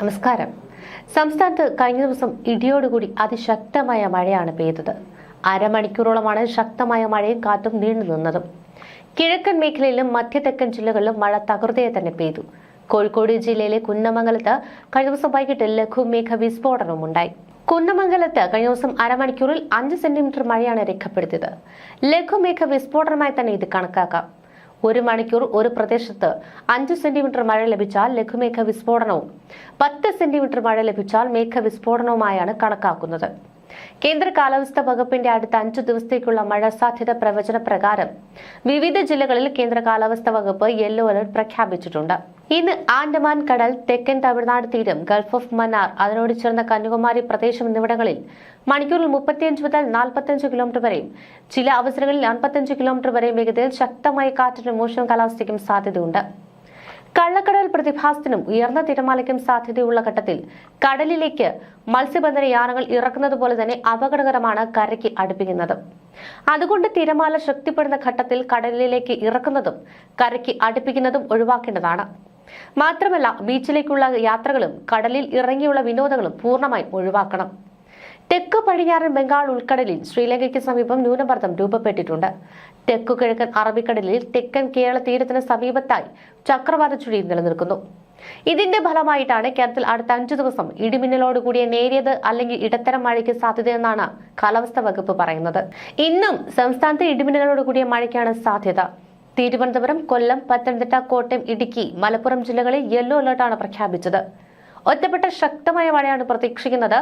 നമസ്കാരം. സംസ്ഥാനത്ത് കഴിഞ്ഞ ദിവസം ഇടിയോടുകൂടി അതിശക്തമായ മഴയാണ് പെയ്തത്. അരമണിക്കൂറോളമാണ് ശക്തമായ മഴയും കാറ്റും നീണ്ടു നിന്നതും. കിഴക്കൻ മേഖലയിലും മധ്യ തെക്കൻ ജില്ലകളിലും മഴ തകൃതയെ തന്നെ പെയ്തു. കോഴിക്കോട് ജില്ലയിലെ കുന്നമംഗലത്ത് കഴിഞ്ഞ ദിവസം വൈകിട്ട് ലഘുമേഘ വിസ്ഫോടനവും ഉണ്ടായി. കുന്നമംഗലത്ത് കഴിഞ്ഞ ദിവസം അരമണിക്കൂറിൽ അഞ്ച് സെന്റിമീറ്റർ മഴയാണ് രേഖപ്പെടുത്തിയത്. ലഘുമേഘ വിസ്ഫോടനമായി തന്നെ ഇത് കണക്കാക്കാം. ഒരു മണിക്കൂർ ഒരു പ്രദേശത്ത് അഞ്ച് സെന്റിമീറ്റർ മഴ ലഭിച്ചാൽ ലഘുമേഘ വിസ്ഫോടനവും. പത്ത് സെന്റിമീറ്റർ മഴ ലഭിച്ചാൽ മേഘ വിസ്ഫോടനവുമായാണ് കണക്കാക്കുന്നത്. കേന്ദ്ര കാലാവസ്ഥാ വകുപ്പിന്റെ അടുത്ത അഞ്ചു ദിവസത്തേക്കുള്ള മഴ സാധ്യത പ്രവചന പ്രകാരം വിവിധ ജില്ലകളിൽ കേന്ദ്ര കാലാവസ്ഥാ വകുപ്പ് യെല്ലോ അലർട്ട് പ്രഖ്യാപിച്ചിട്ടുണ്ട്. ഇന്ന് ആൻഡമാൻ കടൽ തെക്കൻ തമിഴ്നാട് തീരം ഗൾഫ് ഓഫ് മന്നാർ അതിനോട് ചേർന്ന കന്യാകുമാരി പ്രദേശം എന്നിവിടങ്ങളിൽ മണിക്കൂറിൽ മുപ്പത്തിയഞ്ച് മുതൽ നാൽപ്പത്തിയഞ്ച് കിലോമീറ്റർ വരെയും ചില അവസരങ്ങളിൽ അൻപത്തിയഞ്ച് കിലോമീറ്റർ വരെയും വേഗതയിൽ ശക്തമായ കാറ്റിനും മോശം കാലാവസ്ഥയ്ക്കും സാധ്യതയുണ്ട്. കള്ളക്കടൽ പ്രതിഭാസത്തിനും ഉയർന്ന തിരമാലയ്ക്കും സാധ്യതയുള്ള ഘട്ടത്തിൽ കടലിലേക്ക് മത്സ്യബന്ധന യാനങ്ങൾ ഇറക്കുന്നത് പോലെ തന്നെ അപകടകരമാണ് കരയ്ക്ക് അടുപ്പിക്കുന്നത്. അതുകൊണ്ട് തിരമാല ശക്തിപ്പെടുന്ന ഘട്ടത്തിൽ കടലിലേക്ക് ഇറക്കുന്നതും കരയ്ക്ക് അടുപ്പിക്കുന്നതും ഒഴിവാക്കേണ്ടതാണ്. മാത്രമല്ല ബീച്ചിലേക്കുള്ള യാത്രകളും കടലിൽ ഇറങ്ങിയുള്ള വിനോദങ്ങളും പൂർണമായി ഒഴിവാക്കണം. തെക്ക് പടിഞ്ഞാറൻ ബംഗാൾ ഉൾക്കടലിൽ ശ്രീലങ്കയ്ക്ക് സമീപം ന്യൂനമർദ്ദം രൂപപ്പെട്ടിട്ടുണ്ട്. തെക്കു കിഴക്കൻ അറബിക്കടലിൽ തെക്കൻ കേരള തീരത്തിന് സമീപത്തായി ചക്രവാത ചുഴി നിലനിൽക്കുന്നു. ഇതിന്റെ ഫലമായിട്ടാണ് കേരളത്തിൽ അടുത്ത അഞ്ചു ദിവസം ഇടിമിന്നലോട് കൂടിയ നേരിയത് അല്ലെങ്കിൽ ഇടത്തരം മഴയ്ക്ക് സാധ്യതയെന്നാണ് കാലാവസ്ഥാ വകുപ്പ് പറയുന്നത്. ഇന്നും സംസ്ഥാനത്ത് ഇടിമിന്നലോട് കൂടിയ മഴയ്ക്കാണ് സാധ്യത. തിരുവനന്തപുരം കൊല്ലം പത്തനംതിട്ട കോട്ടയം ഇടുക്കി മലപ്പുറം ജില്ലകളിൽ യെല്ലോ അലർട്ടാണ് പ്രഖ്യാപിച്ചത്. ഒറ്റപ്പെട്ട ശക്തമായ മഴയാണ് പ്രതീക്ഷിക്കുന്നത്.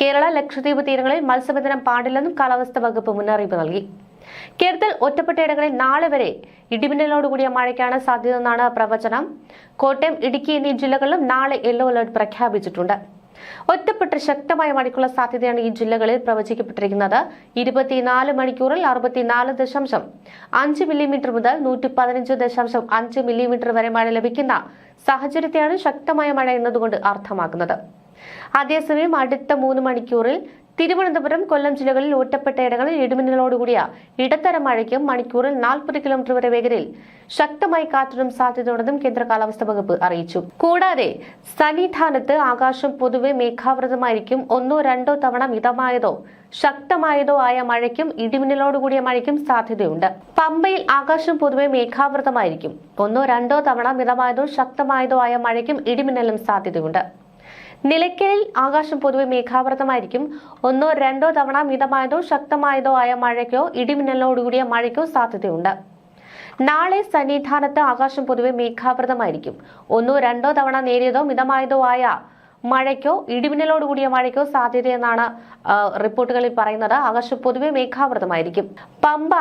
കേരള ലക്ഷദ്വീപ് തീരങ്ങളിൽ മത്സ്യബന്ധനം പാടില്ലെന്നും കാലാവസ്ഥാ വകുപ്പ് മുന്നറിയിപ്പ് നൽകി. കേരളത്തിൽ ഒറ്റപ്പെട്ടയിടങ്ങളിൽ നാളെ വരെ ഇടിമിന്നലോടുകൂടിയ മഴയ്ക്കാണ് സാധ്യതയെന്നാണ് പ്രവചനം. കോട്ടയം ഇടുക്കി എന്നീ ജില്ലകളിലും നാളെ യെല്ലോ അലർട്ട് പ്രഖ്യാപിച്ചിട്ടുണ്ട്. ഒറ്റപ്പെട്ട ശക്തമായ മഴയ്ക്കുള്ള സാധ്യതയാണ് ഈ ജില്ലകളിൽ പ്രവചിക്കപ്പെട്ടിരിക്കുന്നത്. ഇരുപത്തിനാല് മണിക്കൂറിൽ അറുപത്തിനാല് ദശാംശം അഞ്ച് മില്ലിമീറ്റർ മുതൽ നൂറ്റി പതിനഞ്ച് ദശാംശം അഞ്ച് മില്ലിമീറ്റർ വരെ മഴ ലഭിക്കുന്ന സാഹചര്യത്തെയാണ് ശക്തമായ മഴ എന്നതുകൊണ്ട് അർത്ഥമാക്കുന്നത്. അതേസമയം അടുത്ത മൂന്ന് മണിക്കൂറിൽ തിരുവനന്തപുരം കൊല്ലം ജില്ലകളിൽ ഒറ്റപ്പെട്ട ഇടങ്ങളിൽ ഇടിമിന്നലോടുകൂടിയ ഇടത്തരം മഴയ്ക്കും മണിക്കൂറിൽ നാൽപ്പത് കിലോമീറ്റർ വരെ വേഗതയിൽ ശക്തമായി കാറ്റിനും സാധ്യതയുണ്ടെന്നും കേന്ദ്ര കാലാവസ്ഥാ വകുപ്പ് അറിയിച്ചു. കൂടാതെ സന്നിധാനത്ത് ആകാശം പൊതുവെ മേഘാവൃതമായിരിക്കും. ഒന്നോ രണ്ടോ തവണ മിതമായതോ ശക്തമായതോ ആയ മഴയ്ക്കും ഇടിമിന്നലോടുകൂടിയ മഴയ്ക്കും സാധ്യതയുണ്ട്. പമ്പയിൽ ആകാശം പൊതുവെ മേഘാവൃതമായിരിക്കും. ഒന്നോ രണ്ടോ തവണ മിതമായതോ ശക്തമായതോ ആയ മഴയ്ക്കും ഇടിമിന്നലും സാധ്യതയുണ്ട്. നിലയ്ക്കലിൽ ആകാശം പൊതുവെ മേഘാവൃതമായിരിക്കും. ഒന്നോ രണ്ടോ തവണ മിതമായതോ ശക്തമായതോ ആയ മഴയ്ക്കോ ഇടിമിന്നലോടുകൂടിയ മഴയ്ക്കോ സാധ്യതയുണ്ട്. നാളെ സന്നിധാനത്ത് ആകാശം പൊതുവെ മേഘാവൃതമായിരിക്കും. ഒന്നോ രണ്ടോ തവണ നേരിയതോ മിതമായതോ ആയ മഴയ്ക്കോ ഇടിമിന്നലോടുകൂടിയ മഴയ്ക്കോ സാധ്യതയെന്നാണ് റിപ്പോർട്ടുകളിൽ പറയുന്നത്. ആകാശം പൊതുവെ മേഘാവൃതമായിരിക്കും. പമ്പ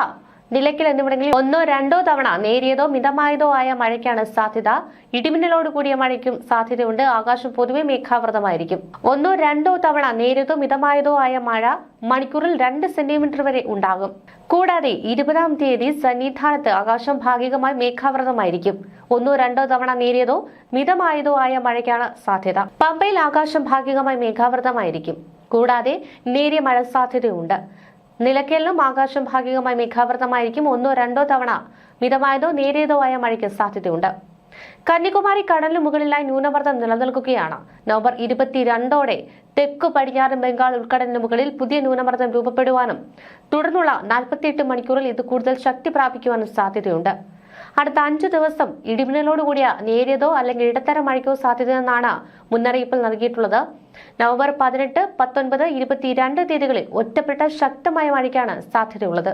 നിലയ്ക്കൽ എന്നിവിടങ്ങളിൽ ഒന്നോ രണ്ടോ തവണ നേരിയതോ മിതമായതോ ആയ മഴയ്ക്കാണ് സാധ്യത. ഇടിമിന്നലോട് കൂടിയ മഴയ്ക്കും സാധ്യതയുണ്ട്. ആകാശം പൊതുവെ മേഘാവൃതമായിരിക്കും. ഒന്നോ രണ്ടോ തവണ നേരിയതോ മിതമായതോ ആയ മഴ മണിക്കൂറിൽ രണ്ട് സെന്റിമീറ്റർ വരെ ഉണ്ടാകും. കൂടാതെ ഇരുപതാം തീയതി സന്നിധാനത്ത് ആകാശം ഭാഗികമായി മേഘാവൃതമായിരിക്കും. ഒന്നോ രണ്ടോ തവണ നേരിയതോ മിതമായതോ ആയ മഴയ്ക്കാണ് സാധ്യത. പമ്പയിൽ ആകാശം ഭാഗികമായി മേഘാവൃതമായിരിക്കും. കൂടാതെ നേരിയ മഴ സാധ്യതയുണ്ട്. നിലയ്ക്കലിലും ആകാശം ഭാഗികമായി മേഘാവൃതമായിരിക്കും. ഒന്നോ രണ്ടോ തവണ മിതമായതോ നേരിയതോ ആയ മഴയ്ക്ക് സാധ്യതയുണ്ട്. കന്യാകുമാരി കടലിന് മുകളിലായി ന്യൂനമർദ്ദം നിലനിൽക്കുകയാണ്. നവംബർ ഇരുപത്തിരണ്ടോടെ തെക്ക് പടിഞ്ഞാറൻ ബംഗാൾ ഉൾക്കടലിന് മുകളിൽ പുതിയ ന്യൂനമർദ്ദം രൂപപ്പെടുവാനും തുടർന്നുള്ള നാൽപ്പത്തിയെട്ട് മണിക്കൂറിൽ ഇത് കൂടുതൽ ശക്തി പ്രാപിക്കുവാനും സാധ്യതയുണ്ട്. അടുത്ത അഞ്ചു ദിവസം ഇടിമിന്നലോടുകൂടിയ നേരിയതോ അല്ലെങ്കിൽ ഇടത്തരം മഴയ്ക്കോ സാധ്യതയെന്നാണ് മുന്നറിയിപ്പിൽ നൽകിയിട്ടുള്ളത്. നവംബർ പതിനെട്ട് പത്തൊൻപത് ഇരുപത്തിരണ്ട് തീയതികളിൽ ഒറ്റപ്പെട്ട ശക്തമായ മഴയ്ക്കാണ് സാധ്യതയുള്ളത്.